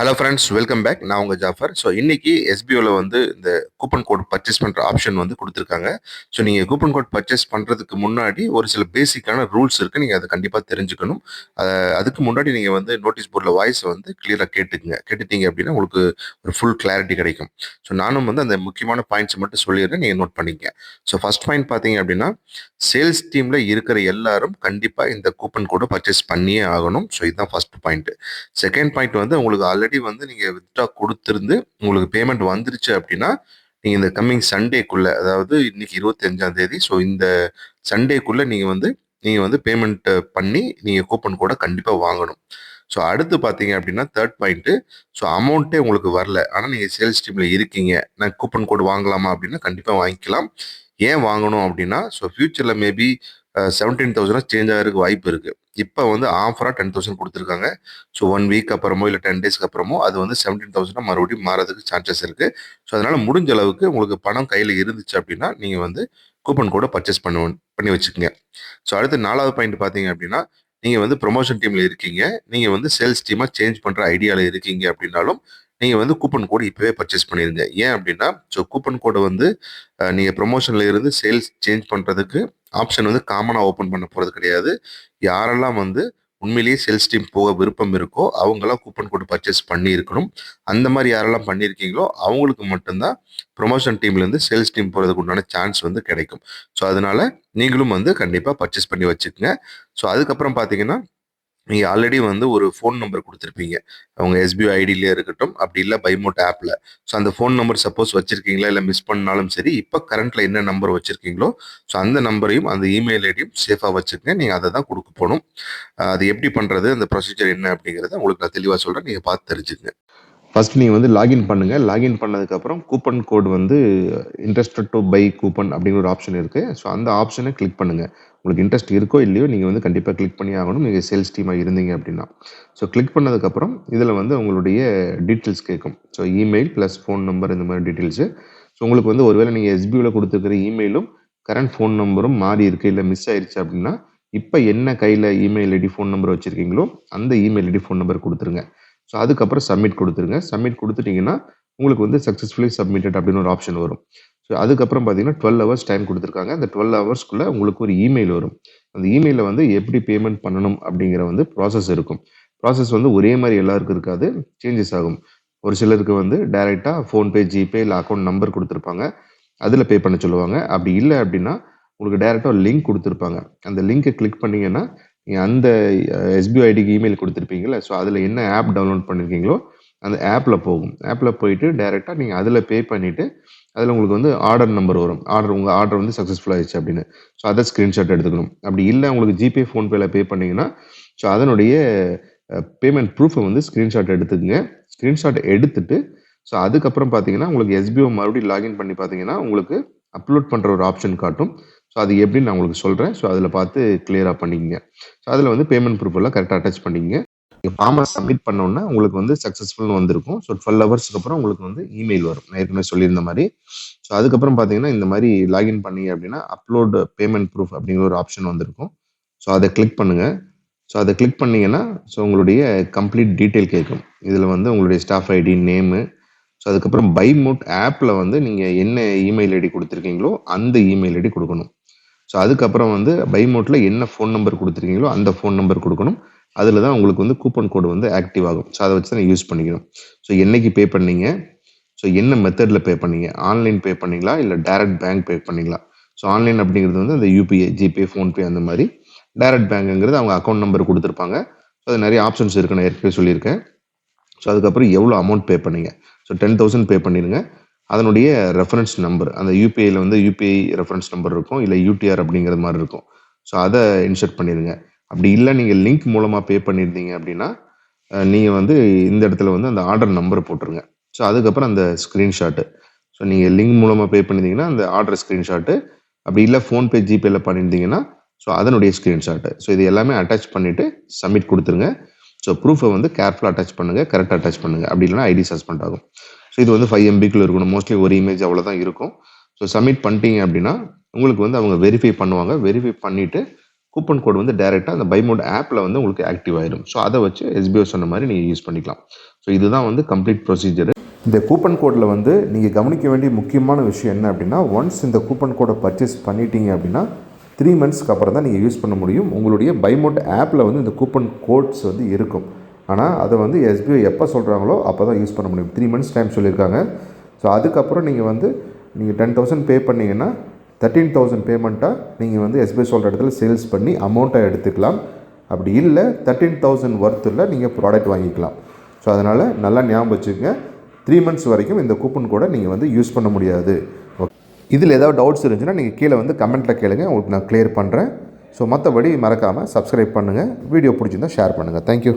Hello friends welcome back நான் உங்கள் Jaffer. So இன்றைக்கி எஸ்பிஓவில் வந்து இந்த கூப்பன் கோட் பர்ச்சேஸ் பண்ணுற ஆப்ஷன் வந்து கொடுத்துருக்காங்க. ஸோ நீங்கள் கூப்பன் கோட் பர்ச்சேஸ் பண்ணுறதுக்கு முன்னாடி ஒரு சில பேசிக்கான ரூல்ஸ் இருக்குது நீங்கள் அதை கண்டிப்பாக தெரிஞ்சுக்கணும். அதுக்கு முன்னாடி நீங்கள் வந்து நோட்டீஸ் போர்டில் வாய்ஸை வந்து கிளியராக கேட்டுக்குங்க. கேட்டுட்டீங்க அப்படின்னா உங்களுக்கு ஒரு ஃபுல் கிளாரிட்டி கிடைக்கும். ஸோ நானும் வந்து அந்த முக்கியமான பாயிண்ட்ஸ் மட்டும் சொல்லிடுறேன். நீங்கள் நோட் பண்ணிக்கங்க. ஸோ ஃபர்ஸ்ட் பாயிண்ட் பார்த்தீங்க அப்படின்னா சேல்ஸ் டீமில் இருக்கிற எல்லாரும் கண்டிப்பாக இந்த கூப்பன் கோடை பர்ச்சேஸ் பண்ணியே ஆகணும். ஸோ இதுதான் ஃபர்ஸ்ட் பாயிண்ட் செகண்ட் பாயிண்ட் வந்து உங்களுக்கு ஆல்ரெடி வந்து நீங்கள் வித்ட்ரா கொடுத்துருந்து உங்களுக்கு பேமெண்ட் வந்துருச்சு அப்படின்னா நீங்கள் இந்த கம்மிங் சண்டேக்குள்ளே அதாவது இன்னைக்கு இருபத்தஞ்சாம் தேதி ஸோ இந்த சண்டேக்குள்ளே நீங்கள் வந்து நீங்கள் வந்து பேமெண்ட் பண்ணி நீங்கள் கூப்பன் கோடை கண்டிப்பாக வாங்கணும். ஸோ அடுத்து பார்த்தீங்க அப்படின்னா தேர்ட் பாயிண்ட்டு ஸோ அமௌண்ட்டே உங்களுக்கு வரல. ஆனால் நீங்கள் சேல்ஸ் டீமில் இருக்கீங்க. நான் கூப்பன் கோடு வாங்கலாமா அப்படின்னா கண்டிப்பாக வாங்கிக்கலாம். ஏன் வாங்கணும் அப்படின்னா ஸோ ஃப்யூச்சரில் மேபி செவன்டீன் தௌசண்டாக சேஞ்ச் ஆகிறதுக்கு வாய்ப்பு இருக்குது இப்போ வந்து ஆஃபராக டென் தௌசண்ட் கொடுத்துருக்காங்க. ஸோ ஒன் வீக் அப்புறமோ இல்லை டென் டேஸ்க்கு அப்புறமோ அது வந்து செவன்டீன் தௌசண்டாக மறுபடியும் மாறதுக்கு சான்சஸ் இருக்குது ஸோ அதனால் முடிஞ்ச அளவுக்கு உங்களுக்கு பணம் கையில் இருந்துச்சு அப்படின்னா நீங்கள் வந்து கூப்பன் கோடை பர்ச்சேஸ் பண்ண பண்ணி வச்சுக்கோங்க. ஸோ அடுத்து நாலாவது பாயிண்ட் பார்த்தீங்க அப்படின்னா நீங்கள் வந்து ப்ரொமோஷன் டீமில் இருக்கீங்க. நீங்கள் வந்து சேல்ஸ் டீமாக சேஞ்ச் பண்ணுற ஐடியாவில் இருக்கீங்க அப்படின்னாலும் நீங்கள் வந்து கூப்பன் கோடு இப்போவே பர்ச்சேஸ் பண்ணிடுங்க ஏன் அப்படின்னா ஸோ கூப்பன் கோடை வந்து நீங்கள் ப்ரொமோஷனில் இருந்து சேல்ஸ் சேஞ்ச் பண்ணுறதுக்கு ஆப்ஷன் வந்து காமனாக ஓப்பன் பண்ண போகிறது கிடையாது. யாரெல்லாம் வந்து உண்மையிலேயே சேல்ஸ் டீம் போக விருப்பம் இருக்கோ அவங்களாம் கூப்பன் கோடு பர்ச்சேஸ் பண்ணியிருக்கணும். அந்த மாதிரி யாரெல்லாம் பண்ணியிருக்கீங்களோ அவங்களுக்கு மட்டும்தான் ப்ரொமோஷன் டீம்லேருந்து சேல்ஸ் டீம் போகிறதுக்கு உண்டான சான்ஸ் வந்து கிடைக்கும். ஸோ அதனால நீங்களும் வந்து கண்டிப்பாக பர்ச்சேஸ் பண்ணி வச்சுக்கோங்க. ஸோ அதுக்கப்புறம் பார்த்தீங்கன்னா நீங்கள் ஆல்ரெடி வந்து ஒரு ஃபோன் நம்பர் கொடுத்துருப்பீங்க. அவங்க எஸ்பிஐ ஐடியிலே இருக்கட்டும் அப்படி இல்லை பைமோட் ஆப்பில் ஸோ அந்த ஃபோன் நம்பர் சப்போஸ் வச்சுருக்கீங்களா இல்லை மிஸ் பண்ணாலும் சரி இப்போ கரண்ட்டில் என்ன நம்பர் வச்சுருக்கீங்களோ ஸோ அந்த நம்பரையும் அந்த இமெயில் ஐடியும் சேஃபாக வச்சுக்கோங்க. நீங்கள் அதை தான் கொடுக்க போகணும். அது எப்படி பண்ணுறது அந்த ப்ரொசீஜர் என்ன அப்படிங்கிறத உங்களுக்கு நான் தெளிவாக சொல்கிறேன் நீங்கள் பார்த்து தெரிஞ்சுக்கங்க. ஃபர்ஸ்ட் நீங்கள் வந்து லாகின் பண்ணுங்கள் லாகின் பண்ணதுக்கப்புறம் கூப்பன் கோட் வந்து இன்ட்ரெஸ்டட் டு பை கூப்பன் அப்படிங்கிற ஒரு ஆப்ஷன் இருக்குது ஸோ அந்த ஆப்ஷனை கிளிக் பண்ணுங்கள் உங்களுக்கு இன்ட்ரெஸ்ட் இருக்கோ இல்லையோ நீங்கள் வந்து கண்டிப்பாக கிளிக் பண்ணி ஆகணும். நீங்கள் சேல்ஸ் டீமாக இருந்தீங்க அப்படின்னா. ஸோ கிளிக் பண்ணதுக்கப்புறம் இதில் வந்து உங்களுடைய டீட்டெயில்ஸ் கேட்கும். So email plus phone number இந்த மாதிரி டீட்டெயில்ஸு ஸோ உங்களுக்கு வந்து ஒருவேளை நீங்கள் எஸ்பியூவில் கொடுத்துருக்கிற இமெயிலும் கரண்ட் ஃபோன் நம்பரும் மாறி இருக்கு இல்லை மிஸ் ஆயிடுச்சு அப்படின்னா இப்போ என்ன கையில் இமெயில் ஐடி ஃபோன் நம்பர் வச்சுருக்கீங்களோ அந்த இமெயில் ஐடி ஃபோன் நம்பர் கொடுத்துருங்க. ஸோ அதுக்கப்புறம் சப்மிட் கொடுத்துருங்க. சப்மிட் கொடுத்துட்டீங்கன்னா உங்களுக்கு வந்து சக்ஸஸ்ஃபுல்லி சப்மிட்டட் அப்படின்னு ஒரு ஆப்ஷன் வரும். ஸோ அதுக்கப்புறம் பார்த்தீங்கன்னா டுவெல் ஹவர்ஸ் டைம் கொடுத்துருக்காங்க. அந்த டுவெல் ஹவர்ஸ்க்குள்ளே உங்களுக்கு ஒரு இமெயில் வரும். அந்த இமெயிலில் வந்து எப்படி பேமெண்ட் பண்ணணும் அப்படிங்கிற வந்து ப்ராசஸ் இருக்கும். ப்ராசஸ் வந்து ஒரே மாதிரி எல்லாருக்கும் இருக்காது. சேஞ்சஸ் ஆகும். ஒரு சிலருக்கு வந்து டைரெக்டாக ஃபோன்பே ஜிபே இல்லை அக்கௌண்ட் நம்பர் கொடுத்துருப்பாங்க. அதில் பே பண்ண சொல்லுவாங்க. அப்படி இல்லை அப்படின்னா உங்களுக்கு டைரெக்டாக ஒரு லிங்க் கொடுத்துருப்பாங்க. அந்த லிங்கை கிளிக் பண்ணிங்கன்னா நீங்கள் அந்த எஸ்பிஐ ஐடிக்கு இமெயில் கொடுத்துருப்பீங்கள ஸோ அதில் என்ன ஆப் டவுன்லோட் பண்ணியிருக்கீங்களோ அந்த ஆப்பில் போகும். ஆப்பில் போயிட்டு டைரெக்டாக நீங்கள் அதில் பே பண்ணிவிட்டு அதில் உங்களுக்கு வந்து ஆர்டர் நம்பர் வரும். ஆர்டர் உங்கள் ஆர்டர் வந்து சக்ஸஸ்ஃபுல் ஆயிடுச்சு அப்படின்னு. ஸோ அதை ஸ்க்ரீன்ஷாட் எடுத்துக்கணும். அப்படி இல்லை உங்களுக்கு ஜிபே ஃபோன்பேல பே பண்ணிங்கன்னா ஸோ அதனுடைய பேமெண்ட் ப்ரூஃபை வந்து ஸ்க்ரீன்ஷாட் எடுத்துக்கங்க. ஸ்க்ரீன்ஷாட் எடுத்துட்டு ஸோ அதுக்கப்புறம் பார்த்தீங்கன்னா உங்களுக்கு எஸ்பிஓ மறுபடியும் லாகின் பண்ணி பார்த்தீங்கன்னா உங்களுக்கு அப்லோட் பண்ணுற ஒரு ஆப்ஷன் காட்டும். ஸோ அது எப்படின்னு நான் உங்களுக்கு சொல்கிறேன் ஸோ அதில் பார்த்து கிளியராக பண்ணிக்கங்க. ஸோ அதில் வந்து பேமெண்ட் ப்ரூஃப் எல்லாம் கரெக்டாக அட்டாச் பண்ணிக்கங்க. நீங்கள் ஃபார்மை சப்மிட் பண்ணோன்னா உங்களுக்கு வந்து சக்ஸஸ்ஃபுல்னு வந்திருக்கும். ஸோ டுவெல் ஹவர்ஸ்க்கு அப்புறம் உங்களுக்கு வந்து இமெயில் வரும். நான் ஏற்கனவே சொல்லியிருந்த மாதிரி. ஸோ அதுக்கப்புறம் பார்த்தீங்கன்னா இந்த மாதிரி லாகின் பண்ணி அப்படின்னா அப்லோட் பேமெண்ட் ப்ரூஃப் அப்படிங்கிற ஒரு ஆப்ஷன் வந்திருக்கும். ஸோ அதை கிளிக் பண்ணுங்கள் ஸோ அதை கிளிக் பண்ணிங்கன்னா ஸோ உங்களுடைய கம்ப்ளீட் டீட்டெயில் கேட்கும். இதில் வந்து உங்களுடைய ஸ்டாஃப் ஐடி நேமு ஸோ அதுக்கப்புறம் பை மோட் ஆப்பில் வந்து நீங்கள் என்ன இமெயில் ஐடி கொடுத்துருக்கீங்களோ அந்த இமெயில் ஐடி கொடுக்கணும். ஸோ அதுக்கப்புறம் வந்து பை மோட்டில் என்ன ஃபோன் நம்பர் கொடுத்துருக்கீங்களோ அந்த ஃபோன் நம்பர் கொடுக்கணும். அதில் தான் உங்களுக்கு வந்து கூப்பன் கோடு வந்து ஆக்டிவ் ஆகும். ஸோ அதை வச்சு தான் யூஸ் பண்ணிக்கணும். ஸோ என்னைக்கு பே பண்ணீங்க? ஸோ என்ன மெத்தடில் பே பண்ணீங்க? ஆன்லைன் பே பண்ணீங்களா? இல்லை டேரக்ட் பேங்க் பே பண்ணீங்களா? ஸோ ஆன்லைன் அப்படிங்கிறது வந்து அந்த யூபிஐ ஜிபே ஃபோன்பே அந்த மாதிரி. டேரக்ட் பேங்க்குங்கிறது அவங்க அக்கௌண்ட் நம்பர் கொடுத்துருப்பாங்க. ஸோ அது நிறைய ஆப்ஷன்ஸ் இருக்குன்னு நான் ஏற்கனவே சொல்லியிருக்கேன். ஸோ அதுக்கப்புறம் எவ்வளோ அமௌண்ட் பே பண்ணீங்க? ஸோ டென் தௌசண்ட் பே பண்ணிடுங்க. அதனுடைய ரெஃபரன்ஸ் நம்பர் அந்த யூபிஐயில் வந்து யூபிஐ ரெஃபரன்ஸ் நம்பர் இருக்கும். இல்லை யூடிஆர் அப்படிங்கிறது மாதிரி இருக்கும். ஸோ அதை இன்சர்ட் பண்ணிடுங்க அப்படி இல்லை நீங்கள் லிங்க் மூலமாக பே பண்ணியிருந்தீங்க அப்படின்னா நீங்கள் வந்து இந்த இடத்துல வந்து அந்த ஆர்டர் நம்பர் போட்டுருங்க. ஸோ அதுக்கப்புறம் அந்த ஸ்க்ரீன்ஷாட்டு ஸோ நீங்கள் லிங்க் மூலமாக பே பண்ணியிருந்தீங்கன்னா அந்த ஆர்டர் ஸ்க்ரீன்ஷாட்டு அப்படி இல்லை ஃபோன்பே ஜிபேல பண்ணியிருந்தீங்கன்னா ஸோ அதனுடைய ஸ்க்ரீன்ஷாட்டு ஸோ இது எல்லாமே அட்டாச் பண்ணிவிட்டு சப்மிட் கொடுத்துருங்க. ஸோ ப்ரூஃபை வந்து கேர்ஃபுல்லாக அட்டாச் பண்ணுங்கள் கரெக்டாக அட்டாச் பண்ணுங்கள் அப்படி இல்லைனா ஐடி சஸ்பெண்ட் ஆகும். ஸோ இது வந்து ஃபைவ் எம்பிக்குள்ள இருக்கணும். மோஸ்ட்லி ஒரு இமேஜ் அவ்வளோதான் இருக்கும். ஸோ சப்மிட் பண்ணிட்டீங்க அப்படின்னா உங்களுக்கு வந்து அவங்க வெரிஃபை பண்ணுவாங்க. வெரிஃபை பண்ணிவிட்டு கூப்பன் கோட் வந்து டைரெக்டாக அந்த பைமோட் ஆப்பில் வந்து உங்களுக்கு ஆக்டிவ் ஆயிடும் ஸோ அதை வச்சு எஸ்பிஓ சொன்ன மாதிரி நீங்கள் யூஸ் பண்ணிக்கலாம். ஸோ இதுதான் வந்து கம்ப்ளீட் ப்ரொசீஜர் இந்த கூப்பன் கோடில் வந்து நீங்கள் கவனிக்க வேண்டிய முக்கியமான விஷயம் என்ன அப்படின்னா ஒன்ஸ் இந்த கூப்பன் கோடை பர்ச்சேஸ் பண்ணிட்டீங்க அப்படின்னா த்ரீ மந்த்ஸ்க்கு அப்புறம் தான் நீங்கள் யூஸ் பண்ண முடியும். உங்களுடைய பைமோட் ஆப்பில் வந்து இந்த கூப்பன் கோட்ஸ் வந்து இருக்கும். ஆனால் அதை வந்து எஸ்பிஐ எப்போ சொல்கிறாங்களோ அப்போ தான் யூஸ் பண்ண முடியும். த்ரீ மந்த்ஸ் டைம் சொல்லியிருக்காங்க. ஸோ அதுக்கப்புறம் நீங்கள் வந்து நீங்கள் டென் தௌசண்ட் பே பண்ணீங்கன்னா தேர்ட்டீன் தௌசண்ட் பேமெண்ட்டாக நீங்கள் வந்து எஸ்பிஐ சொல்கிற இடத்துல சேல்ஸ் பண்ணி அமௌண்ட்டை எடுத்துக்கலாம். அப்படி இல்லை தேர்ட்டீன் தௌசண்ட் ஒர்த்தில் நீங்கள் ப்ராடக்ட் வாங்கிக்கலாம். ஸோ அதனால் நல்லா ஞாபகம் வச்சுக்கோங்க. த்ரீ மந்த்ஸ் வரைக்கும் இந்த கூப்பன் கூட நீங்கள் வந்து யூஸ் பண்ண முடியாது. ஓகே இதில் ஏதாவது டவுட்ஸ் இருந்துச்சுன்னா நீங்கள் கீழே வந்து கமெண்ட்டில் கேளுங்க. உங்களுக்கு நான் க்ளியர் பண்ணுறேன் ஸோ மற்றபடி மறக்காமல் சப்ஸ்கிரைப் பண்ணுங்கள் வீடியோ பிடிச்சிருந்தா ஷேர் பண்ணுங்கள் தேங்க்யூ